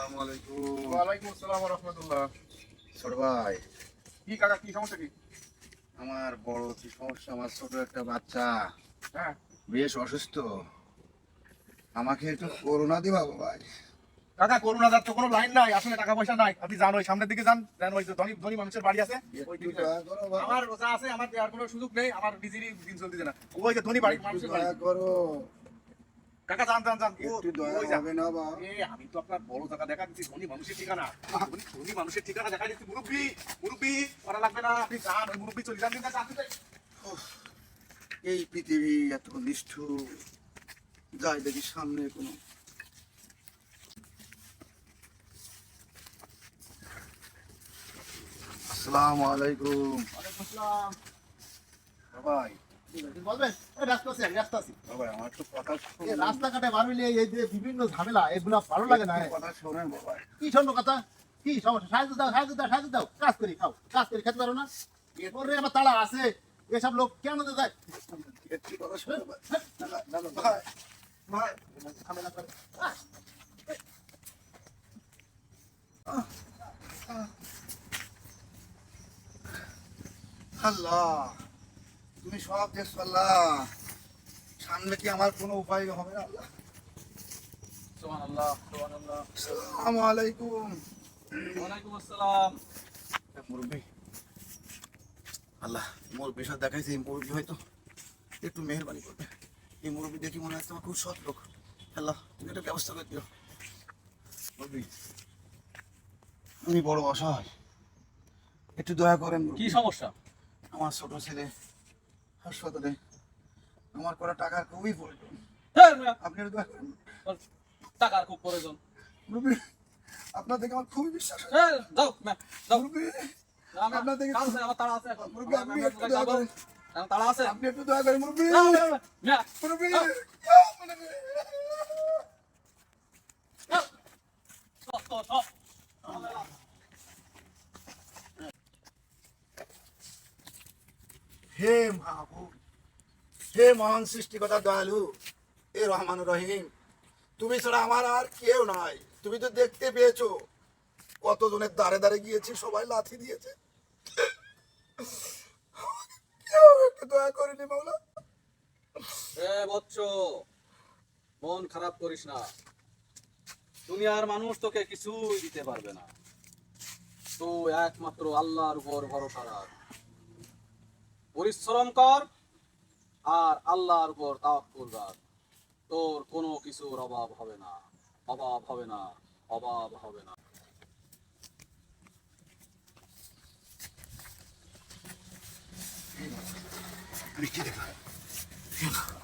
আসসালামু আলাইকুম। ওয়ালাইকুম আসসালাম রহমতুল্লাহ। ছোট ভাই। কি কাকা কি সমস্যা কি? আমার বড় কি সমস্যা? আমার ছোট একটা বাচ্চা। হ্যাঁ। বেশ অসুস্থ। আমাকে একটু করোনা দিবা ভাই। কাকা করোনা যার তো কোনো লাইন নাই আসলে টাকা পয়সা নাই। আপনি যান ওই সামনের দিকে যান ওই ধনী ধনী মানুষের বাড়ি আছে। আমার যা আছে আমার দেওয়ার কোনো সুযোগ নেই আমার নিজেরই দিন চলতেছে না ওই যে ধনী বাড়ি মানুষের বাড়ি। করো। কাকা। না বা। এ, আমি তো আপনার বড় জায়গা দেখা দিচ্ছি ধনী মানুষের ঠিকানা। ধনী- মানুষের ঠিকানা দেখা দিচ্ছি মুরব্বী মুরব্বী করা লাগবে না। আপনি যান ওই মুরব্বী চলে যান। এই পৃথিবী এত নিষ্ঠুর। যাই দেখি সামনে কোনো। আসসালামু আলাইকুম। ওয়ালাইকুম আসসালাম। ভাই রাস্তাঘাটে বার এই যে বিভিন্ন ঝামেলা এগুলো ভালো লাগে না কি শোনো কথা কি সমস্যা সাহায্য দাও সাহায্য দাও সাহায্য দাও কাজ করি খাও কাজ করি খেতে পারো না এরপরে আমার তালা আছে এসব লোক কেন আহ, আল্লাহ। তুমি সব দেখছ আল্লাহ। সামনে কি আমার কোনো উপায় হবে না আল্লাহ। আসসালামু আলাইকুম। ওয়ালাইকুম আসসালাম। মুরব্বী আল্লাহ মুরব্বী সব দেখাইছে এই মুরব্বী হয়তো একটু মেহরবানি করবে। এই মুরব্বী দেখি মনে হচ্ছে আমার খুব সৎ লোক। আল্লাহ তুমি একটা ব্যবস্থা করে দিও। মুরব্বী আমি বড় অসহায়। একটু দয়া করেন কি সমস্যা? আমার ছোট ছেলে হাসপাতালে। আমার করা টাকার খুবই প্রয়োজন। আপনি একটু দয়া করেন। টাকার খুব প্রয়োজন। আপনার থেকে আমার খুবই বিশ্বাস হয়। এই, যাও যাও। আপনার থেকে- আমার তাড়া আছে আপনি একটু দয়া করেন। তাড়া আছে। আপনি একটু দয়া করেন যাও। মুরব্বী। যাও। সব, সব, সব। হে মাহবুব, হে মহান সৃষ্টিকতা দয়ালু হে রহমান রহিম। তুমি ছাড়া আমার আর কেউ নাই। তুমি তো দেখতে পেয়েছ কতজনের দাঁড়ে দাঁড়ে গিয়েছি, সবাই লাথি দিয়েছে। দয়া করেনি মাওলা। এ বৎস মন খারাপ করিস না। দুনিয়ার মানুষ তোকে কিছুই দিতে পারবে না। তো একমাত্র আল্লাহর উপর ভরসা রাখ। পরিশ্রম কর আর আল্লাহর উপর তাওয়াক্কুল রাখ তোর কোনো কিছুর অভাব হবে না। অভাব হবে না। অভাব হবে না। বৃষ্টি দেখা